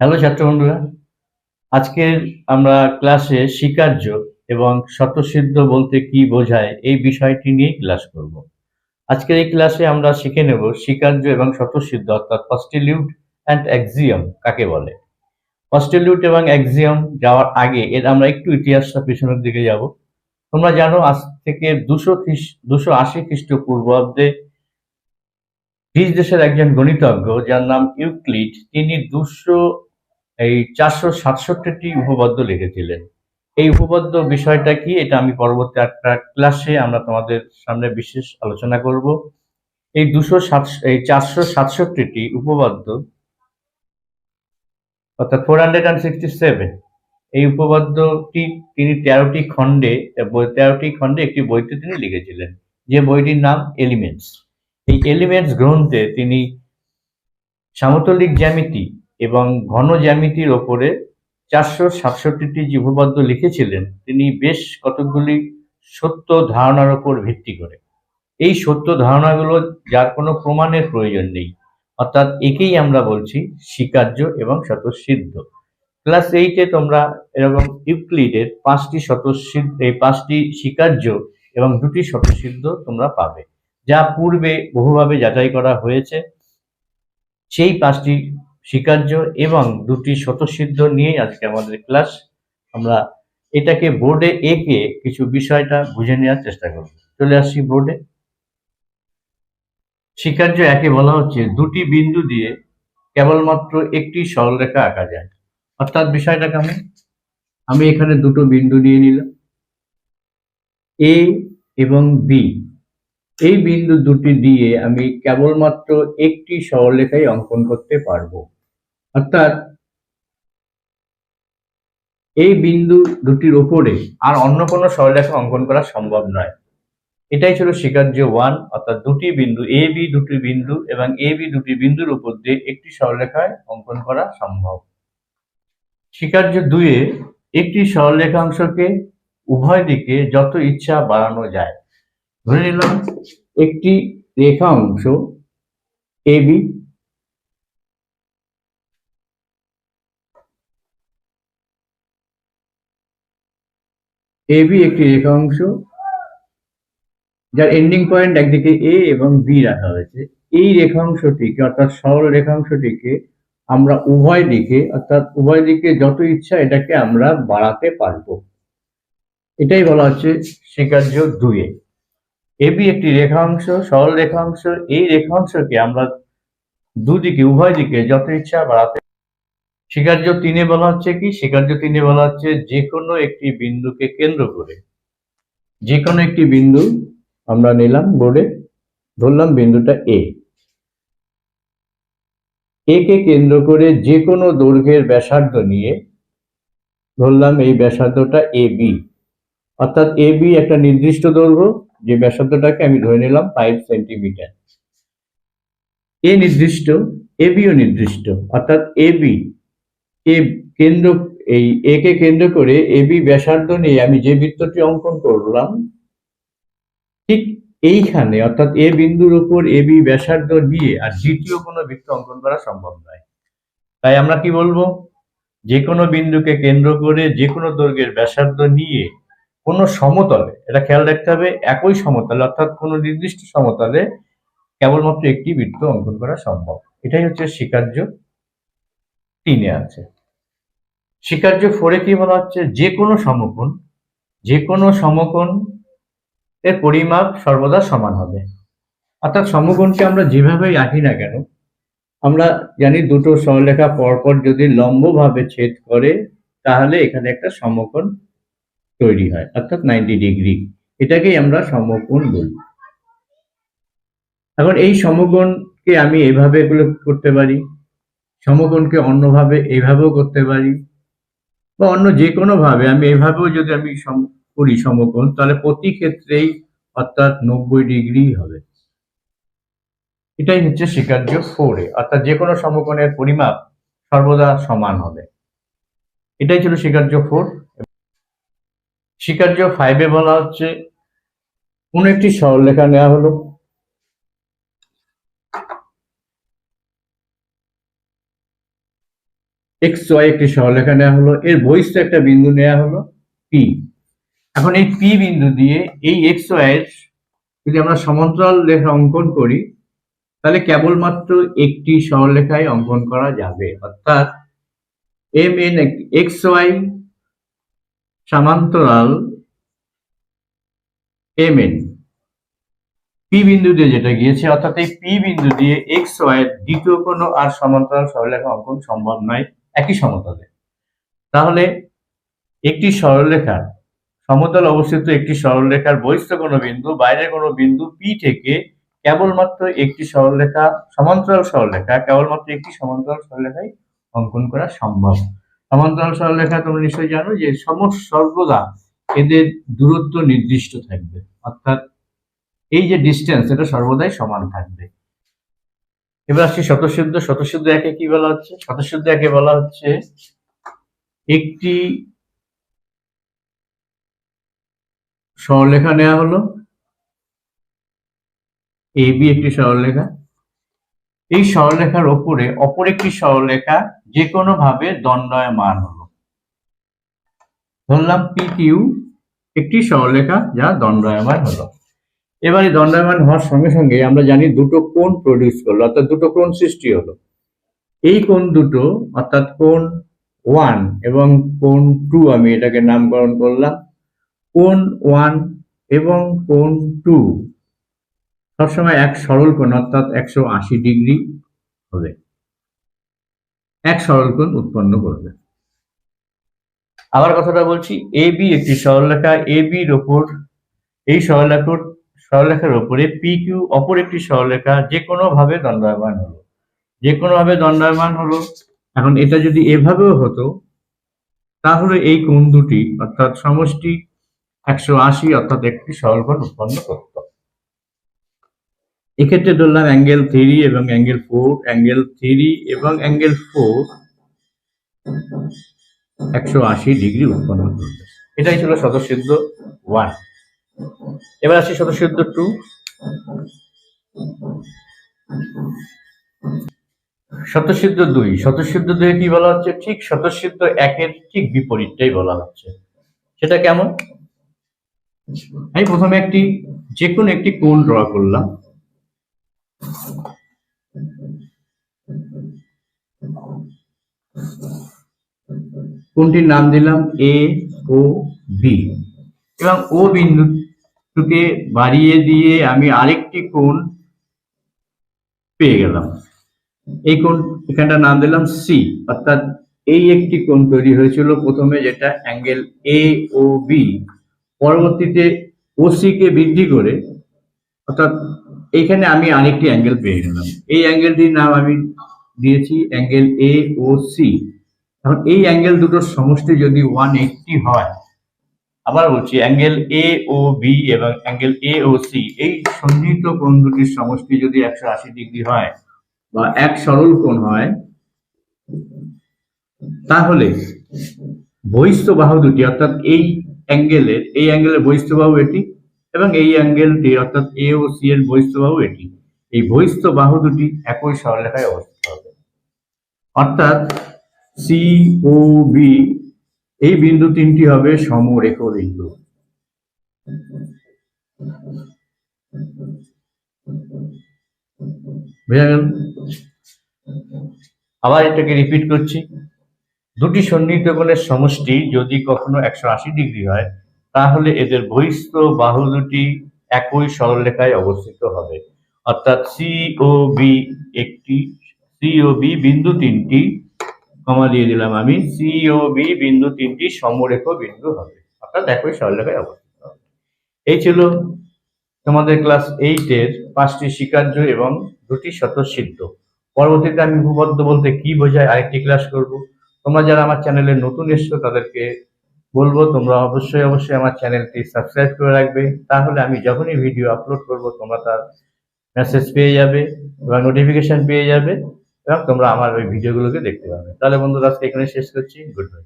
Hello ছাত্র বন্ধুরা আজকের আমরা ক্লাসে স্বীকার্য এবং স্বতঃসিদ্ধ বলতে কি বোঝায় এই বিষয়টি নিয়ে ক্লাস করব। আজকের এই ক্লাসে আমরা শিখে নেব স্বীকার্য এবং স্বতঃসিদ্ধ, অর্থাৎ পস্টিলিউট অ্যান্ড এক্সিয়ম কাকে বলে। পস্টিলিউট এবং এক্সিয়ম যাওয়ার আগে এর আমরা একটু ইতিহাসটা পেছনের দিকে যাব। তোমরা জানো আজ থেকে দুশো খ্রিস, দুশো আশি খ্রিস্টপূর্বাব্দে গ্রিস দেশের একজন গণিতজ্ঞ যার নাম ইউক্লিড, তিনি দুশো এই চারশো সাতষট্টিটি উপপাদ্য লিখেছিলেন। এই উপপাদ্য বিষয়টা কি? এটা আমি পরবর্তী একটা ক্লাসে আমরা তোমাদের সামনে বিশেষ আলোচনা করব। এই দুশো সাত, এই চারশো সাতষট্টিটি উপপাদ্য, অর্থাৎ four hundred and sixty seven এই উপপাদ্যটি তিনি তেরোটি খণ্ডে তেরোটি খণ্ডে একটি বইতে তিনি লিখেছিলেন, যে বইটির নাম এলিমেন্টস এই এলিমেন্টস গ্রন্থে তিনি সামতলিক জ্যামিতি এবং ঘন জ্যামিতির ওপরে চারশো সাতষট্টিটি উপপাদ্য লিখেছিলেন। তিনি বেশ কতকগুলি সত্য ধারণার ওপর ভিত্তি করে। এই সত্য ধারণাগুলো যার কোনো প্রমাণের প্রয়োজন নেই। অর্থাৎ একেই আমরা বলছি স্বীকার্য এবং স্বতঃসিদ্ধ। ক্লাস এইটে তোমরা এরকম ইউক্লিডের পাঁচটি স্বতঃসিদ্ধ, এই পাঁচটি স্বীকার্য এবং দুটি স্বতঃসিদ্ধ তোমরা পাবে। যা পূর্বে বহুভাবে যাচাই করা হয়েছে। সেই পাঁচটি স্বীকার্য এবং দুটি স্বতঃসিদ্ধ নিয়েই আজকে আমাদের ক্লাস আমরা এটাকে বোর্ডে এঁকে কিছু বিষয়টা বুঝে নেওয়ার চেষ্টা করব। চলে আসছি বোর্ডে স্বীকার্য একে বলা হচ্ছে দুটি বিন্দু দিয়ে কেবলমাত্র একটি সরলরেখা আঁকা যায়। অর্থাৎ বিষয়টা কেমন আমি এখানে দুটো বিন্দু নিয়ে নিলাম। এ এবং বি এই বিন্দু দুটি দিয়ে আমি কেবলমাত্র একটি সরলরেখাই অঙ্কন করতে পারব। অর্থাৎ এই বিন্দু দুটির ওপরে আর অন্য কোনো সরলরেখা অঙ্কন করা সম্ভব নয়। এটাই ছিল স্বীকার্য ওয়ান অর্থাৎ দুটি বিন্দু এ বি দুটি বিন্দু এবং এ বি দুটি বিন্দুর উপর দিয়ে একটি সরলরেখায় অঙ্কন করা সম্ভব। স্বীকার্য দুয়ে একটি সরলরেখাংশকে উভয় দিকে যত ইচ্ছা বাড়ানো যায়। ধরে নিলাম একটি রেখা অংশ এ বি এ বি একটি রেখা অংশ, যার এন্ডিং পয়েন্ট একদিকে এ এবং বি রাখা হয়েছে। এই রেখাংশটিকে অর্থাৎ সরল রেখাংশটিকে আমরা উভয় দিকে, অর্থাৎ উভয় দিকে যত ইচ্ছা এটাকে আমরা বাড়াতে পারব। এটাই বলা হচ্ছে স্বীকার্য দুয়ে এবি একটি রেখাংশ সরল রেখাংশ এই রেখাংশকে আমরা দুদিকে, উভয় দিকে যত ইচ্ছা বাড়াতে স্বীকার্য তিনে বলা হচ্ছে কি? স্বীকার্য তিনে বলা হচ্ছে যে কোনো একটি বিন্দুকে কেন্দ্র করে। যে কোনো একটি বিন্দু আমরা নিলাম বোর্ডে, ধরলাম বিন্দুটা এ একে কেন্দ্র করে যে কোনো দৈর্ঘ্যের ব্যাসার্ধ নিয়ে ধরলাম এই ব্যাসার্ধটা এ বি অর্থাৎ এ বি একটা নির্দিষ্ট দৈর্ঘ্য, যে ব্যাসার্ধটাকে আমি ধরে নিলাম ফাইভ সেন্টিমিটার এ নির্দিষ্ট এ বিও নির্দিষ্ট, অর্থাৎ এ বি এ কেন্দ্র, এই এ কে কেন্দ্র করে এ বি ব্যাসার্ধ নিয়ে আমি যে বৃত্তটি অঙ্কন করলাম, ঠিক এইখানে, অর্থাৎ এ বিন্দুর উপর এ বি ব্যাসার্ধ নিয়ে আর দ্বিতীয় কোনো বৃত্ত অঙ্কন করা সম্ভব নয়। তাই আমরা কি বলব? যে কোনো বিন্দুকে কেন্দ্র করে যে কোনো দৈর্ঘ্যের ব্যাসার্ধ নিয়ে কোনো সমতলে, এটা খেয়াল রাখতে হবে, একই সমতলে, অর্থাৎ কোনো নির্দিষ্ট সমতলে কেবলমাত্র একটি বৃত্ত অঙ্কন করা সম্ভব। এটাই হচ্ছে স্বীকার্য। তিনে আছে। স্বীকার্য ফোরে কি বলা হচ্ছে? যে কোনো সমকোণ, যে কোনো সমকোণ এর পরিমাপ সর্বদা সমান হবে। অর্থাৎ সমকোণকে আমরা যেভাবেই আঁকি না কেন, আমরা জানি দুটো সরলরেখা পরপর যদি লম্বভাবে ছেদ করে, তাহলে এখানে একটা সমকোণ তৈরি হয়, অর্থাৎ নাইনটি ডিগ্রি এটাকেই আমরা সমকোণ বলি। এখন এই সমকোণকে আমি এভাবে এগুলো করতে পারি, সমকোণকে অন্যভাবে এইভাবেও করতে পারি বা অন্য যে কোনো ভাবে আমি এভাবেও যদি আমি করি সমকোণ, তাহলে প্রতি ক্ষেত্রেই অর্থাৎ নব্বই ডিগ্রি হবে। এটাই হচ্ছে স্বীকার্য ফোরে অর্থাৎ যে কোনো সমকোণের পরিমাপ সর্বদা সমান হবে। এটাই ছিল স্বীকার্য ফোর স্বীকার্য ফাইভে বলা হচ্ছে, কোন একটি সরলরেখা নেওয়া হলো। এক্স ওয়াই একটি সরলরেখা নেওয়া হলো, এর বহিস্থ একটা বিন্দু নেওয়া হলো পি এখন এই পি বিন্দু দিয়ে এই এক্স ওয়াই এর যদি আমরা সমান্তরাল রেখা অঙ্কন করি, তাহলে কেবলমাত্র একটি সরলরেখায় অঙ্কন করা যাবে। অর্থাৎ এম এন এক্স ওয়াই সমান্তরাল এম এন পি বিন্দু দিয়ে যেটা গিয়েছে, অর্থাৎ এই পি বিন্দু দিয়ে এক্স ওয়াই দ্বিতীয় কোনো আর সমান্তরাল সরলরেখা অঙ্কন সম্ভব নয়। একই সমতলে তাহলে একটি সরলরেখার সমতল অবস্থিত একটি সরলরেখার বহিস্থ কোনো বিন্দু বাইরের কোনো বিন্দু পি থেকে কেবলমাত্র একটি সরলরেখা, সমান্তরাল সরলরেখা, কেবলমাত্র একটি সমান্তরাল সরলরেখায় অঙ্কন করা সম্ভব। সমান্তরাল সরলরেখা তোমরা নিশ্চয়ই জানো যে সমস্ত সর্বদা এদের দূরত্ব নির্দিষ্ট থাকবে। অর্থাৎ এই যে ডিস্টেন্স এটা সর্বদাই সমান থাকবে। এবার আসছি শতসিদ্ধ শতসিদ্ধ একে কি বলা হচ্ছে? শতসিদ্ধ একে বলা হচ্ছে একটি সরলরেখা নেওয়া হলো। এ, বি একটি সরলরেখা এই সরলরেখার ওপরে অপর একটি সরলরেখা যে কোনো ভাবে দণ্ডায়মান হলো। ধরলাম পি, কিউ একটি সরলরেখা যা দণ্ডায়মান হলো। এবার দণ্ডায়মান হওয়ার সঙ্গে সঙ্গে আমরা জানি দুটো কোণ প্রডিউস করল, অর্থাৎ দুটো কোণ সৃষ্টি হলো। এই কোণ দুটো, অর্থাৎ কোণ ওয়ান এবং কোণ টু আমি এটাকে নামকরণ করলাম, কোণ ওয়ান এবং কোণ টু সবসময় এক সরল কোণ, অর্থাৎ একশো আশি ডিগ্রি হবে। এক সরল কোণ উৎপন্ন করবে। আবার কথাটা বলছি এ বি একটি সরলরেখা এ বির ওপর, এই সরলরেখার সরলরেখার ওপরে পি কিউ অপর একটি সরলরেখা যে কোনো ভাবে দণ্ডায়মান হলো। যে কোনো ভাবে দণ্ডায়মান হলো। এখন এটা যদি এভাবেও হতো, তাহলে এই কোণ দুটি, অর্থাৎ সমষ্টি একশো আশি, অর্থাৎ একটি সরল কোণ উৎপন্ন করত। এক্ষেত্রে ধরলাম অ্যাঙ্গেল থ্রি এবং অ্যাঙ্গেল ফোর, অ্যাঙ্গেল থ্রি এবং অ্যাঙ্গেল ফোর একশো আশি ডিগ্রি উৎপন্ন করবে। এটাই ছিল শতসিদ্ধ ওয়ান। এবার আসি শতসিদ্ধ টু। শতসিদ্ধ দুই। শতসিদ্ধ দুই কি বলা হচ্ছে? ঠিক শতসিদ্ধ একের ঠিক বিপরীতটাই বলা হচ্ছে। সেটা কেমন? আমি প্রথমে একটি যে কোনো একটি কোণ ড্র করলাম। কোনটির নাম দিলাম এ ও বি এবং ও বিন্দুকে বাড়িয়ে দিয়ে আমি আরেকটি কোণ পেয়ে গেলাম। এই কোণ এখানটা নাম দিলাম সি অর্থাৎ এই একটি কোণ তৈরি হয়েছিল প্রথমে যেটা অ্যাঙ্গেল এ ও বি পরবর্তীতে ওসি কে বৃদ্ধি করে, অর্থাৎ এইখানে আমি আরেকটি অ্যাঙ্গেল পেয়ে গেলাম। এই অ্যাঙ্গেলটির নাম আমি দিয়েছি অ্যাঙ্গেল এ ও সি এখন এই অ্যাঙ্গেল দুটোর সমষ্টি যদি ওয়ান এইটটি হয় আবার বলছি অ্যাঙ্গেল এ ও বি এবং অ্যাঙ্গেল এ ও সি এই সন্নিহিত কোণ দুটির সমষ্টি যদি একশো আশি ডিগ্রি হয় বা এক সরল কোণ হয়, তাহলে বহিস্থ বাহু দুটি, অর্থাৎ এই অ্যাঙ্গেলের এই অ্যাঙ্গেলের বহিস্থ বাহু এটি এবং এই অ্যাঙ্গেলটি অর্থাৎ এ ও সি এর বহিস্থ বাহু এটি। এই বহিষ্ঠ বাহু দুটি একই সরলরেখায় অবস্থিত হবে। অর্থাৎ সি ও বি এই বিন্দু তিনটি হবে সমরেখ বিন্দু। বুঝা গেল? আবার এটাকে রিপিট করছি। দুটি সন্নিহিত কোণের সমষ্টি যদি কখনো একশো আশি ডিগ্রি হয়, তাহলে এদের বহিস্থ বাহু দুটি একই সরলরেখায় অবস্থিত হবে। অর্থাৎ সি ও বি একটি সি ও বি বিন্দু তিনটি কমা দিয়ে দিলাম আমি। সি ও বি বিন্দু তিনটি সমরেখ বিন্দু হবে। অর্থাৎ একই সরলরেখায় অবস্থিত। হবে এই ছিল তোমাদের ক্লাস এইটের পাঁচটি স্বীকার্য এবং দুটি স্বতঃসিদ্ধ। পরবর্তীতে আমি উপপাদ্য বলতে কি বোঝায় আরেকটি ক্লাস করব। তোমরা যারা আমার চ্যানেলে নতুন এসছো, তাদেরকে বলব, তোমরা অবশ্যই অবশ্যই আমার চ্যানেলটি সাবস্ক্রাইব করে রাখবে। তাহলে আমি যখনই ভিডিও আপলোড করব, তোমরা তার মেসেজ পেয়ে যাবে এবং নোটিফিকেশন পেয়ে যাবে। তোমরা আমার ওই ভিডিওগুলোকে দেখতে পাবে। তাহলে বন্ধুরা আজকে এখানে শেষ করছি। Good bye